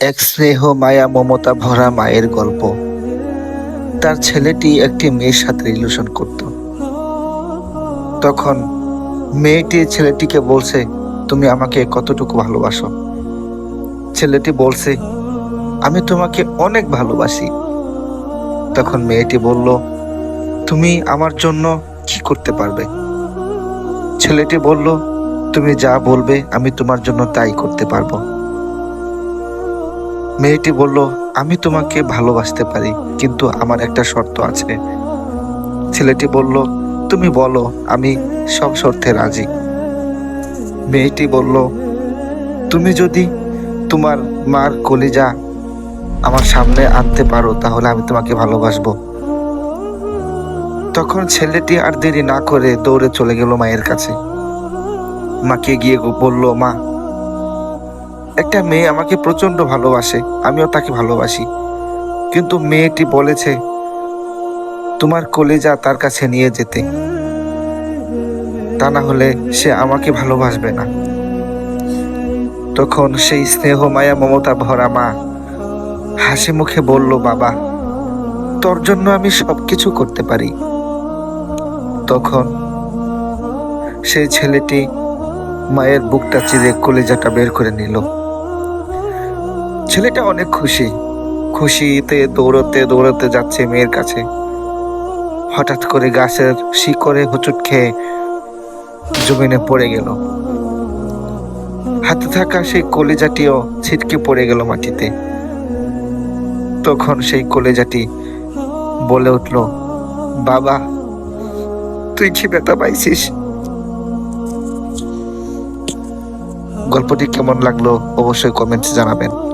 এক স্নেহ মায়া, মমতা ভরা মায়ের গল্প। তার ছেলেটি একটি মেয়ের সাথে রিলেশন করত। তখন মেয়েটি ছেলেটিকে বলছে, তুমি আমাকে কতটুকু ভালোবাসো? ছেলেটি বলছে, আমি তোমাকে অনেক ভালোবাসি। তখন মেয়েটি বলল, তুমি আমার জন্য কি করতে পারবে? ছেলেটি বলল, তুমি যা বলবে, আমি তোমার জন্য তাই করতে পারব। মেয়েটি বলল, আমি তোমাকে ভালোবাসতে পারি, কিন্তু আমার একটা শর্ত আছে। ছেলেটি বলল, তুমি বলো, আমি সব শর্তে রাজি। মেয়েটি বলল, তুমি যদি তোমার মার কলিজা আমার সামনে আনতে পারো, তাহলে আমি তোমাকে ভালোবাসবো। তখন ছেলেটি আর দেরি না করে দৌড়ে চলে গেল মায়ের কাছে। মাকে গিয়ে বলল, মা একটা মেয়ে আমাকে প্রচণ্ড ভালোবাসে, আমিও তাকে ভালোবাসি। কিন্তু মেয়েটি বলেছে, তোমার কলেজা তার কাছে নিয়ে যেতে। তা না হলে সে আমাকে ভালোবাসবে না। তখন সেই স্নেহ মায়া মমতা ভরা মা হাসি মুখে বলল, বাবা, তোর জন্য আমি সবকিছু করতে পারি। তখন সেই ছেলেটি মায়ের বুকটা চিরে কলেজাটা বের করে নিল। ছেলেটা অনেক খুশি। খুশিতে দৌড়তে দৌড়তে যাচ্ছে মেয়ের কাছে। হঠাৎ করে গাছের শিকড়ে হোঁচট খেয়ে জমিনে পড়ে গেল। হাতে থাকা সেই কলেজাটিও ছিটকে পড়ে গেল মাটিতে। তখন সেই কলেজাটি বলে উঠল, বাবা, তুই কি ব্যথা পাইছিস? গল্পটি কেমন লাগল অবশ্যই কমেন্টে জানাবেন।